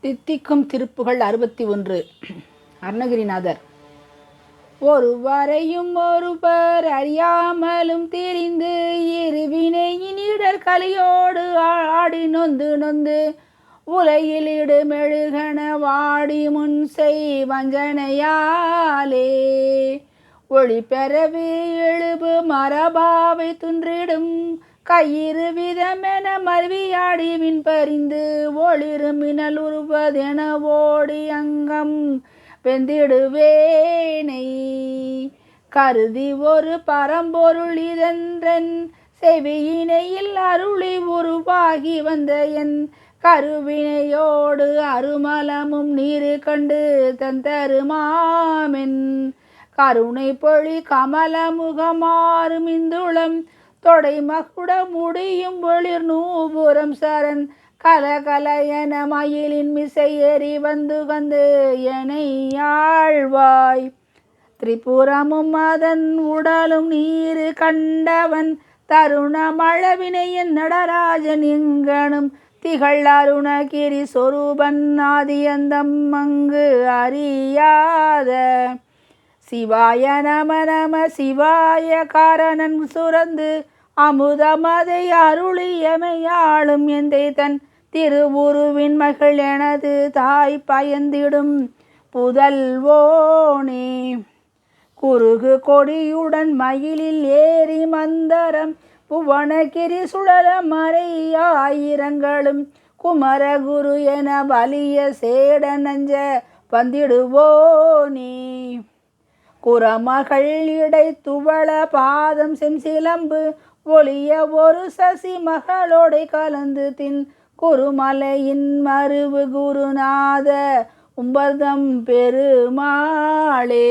தித்திக்கும் திருப்புகள் அறுபத்தி ஒன்று. அருணகிரிநாதர். ஒருவரையும் ஒருவர் அறியாமலும் தெரிந்து இருவினை இனிடர் கலியோடு ஆடி நொந்து நொந்து உலகில் இடுமெழுகன வாடி முன் செய் வஞ்சனையாலே. ஒளி பெறவே எழுபு மரபாவை துன்றிடும் கயிறு விதமென மருவியாடி வின் பறிந்து ஒளிரு மினல் உருவதென ஓடி அங்கம் வெந்திடுவேனை. கருதி ஒரு பரம்பொருள் இதென்றன் செவியினையில் அருளி உருவாகி வந்த என் கருவினையோடு அருமலமும் நீரு கண்டு தந்தருமாமென். கருணை பொழி கமல முகமாறும் இந்துளம் தொடை மகுட முடியும் ஒளிர் நூபுரம் சரண். கல கல என மயிலின் மிசை ஏறி வந்து வந்து எனை ஆழ்வாய். திரிபுரமும் அதன் உடலும் நீரு கண்டவன். தருணமழவினையன் நடராஜன் எங்கனும் திகழ் அருணகிரி சொரூபன் ஆதியந்தம் அங்கு அறியாத. சிவாய நம நம சிவாய காரணன் சுரந்து அமுதமதை அருளியமையாளும் எந்தை தன் திருவுருவின் மகள் எனது தாய் பயந்திடும் புதல்வோனே. குறுகு கொடியுடன் மயிலில் ஏறி மந்தரம் புவனகிரி சுழல மறையாயிரங்களும் குமரகுரு என வலிய சேட நஞ்ச வந்திடுவோனே. குரமகள் இடை துவள பாதம் செம்சிலம்பு ஒளிய ஒரு சசி மகளோடை கலந்து தின் குருமலையின் மருவு குருநாத உம்பதம் பெருமாளே.